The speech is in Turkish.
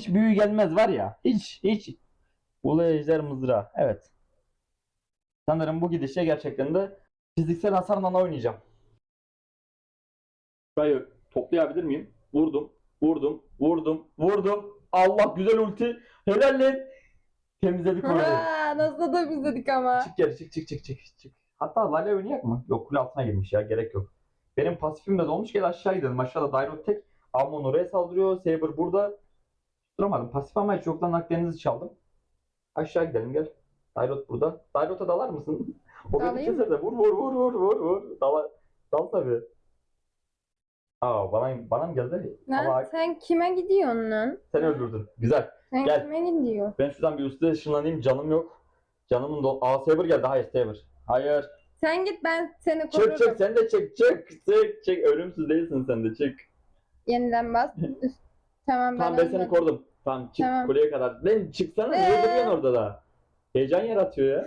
Hiç büyü gelmez var ya. Hiç hiç. Ulu ejder mızrağı. Evet. Sanırım bu gidişle gerçekten de fiziksel hasarla oynayacağım. Şurayı toplayabilir miyim? Vurdum. Vurdum. Vurdum. Vurdum. Allah güzel ulti. Helal lan. Temizledik orayı. Nasıl da bizledik ama. Çık geri çık çık çık çık çık. Hatta Lale oynayak mı? Yok kule altına girmiş ya gerek yok. Benim pasifim de dolmuş gel aşağı gidelim. Aşağıda Dairot tek. Amon oraya saldırıyor. Saber burada. Duramadım. Pasif ama hiç yoktan Akdeniz'i çaldım. Aşağı gidelim gel. Dairot burada. Dairot'a dalar mısın? O beni keser de vur vur vur vur vur vur. Dal, dal tabii. Aa bana, bana mı geldi? Ama Lan sen kime gidiyorsun lan? sen öldürdün. Güzel. Sen Gel. kime gidiyorsun? Ben şuradan bir üstte ışınlanayım. Canım yok. Canımın dol... Aa Saber geldi. Hayır Saber. Hayır. Sen git ben seni Çık korurum. çık sen de çık çık çık çık ölümsüz değilsin sen de çık. Yeniden bas. Tamam ben Tamam ben seni anladım. korudum. Tamam çık Tamam. kuleye kadar. Ben çıksana niye Ee? duruyorsun orada da? Heyecan yaratıyor ya.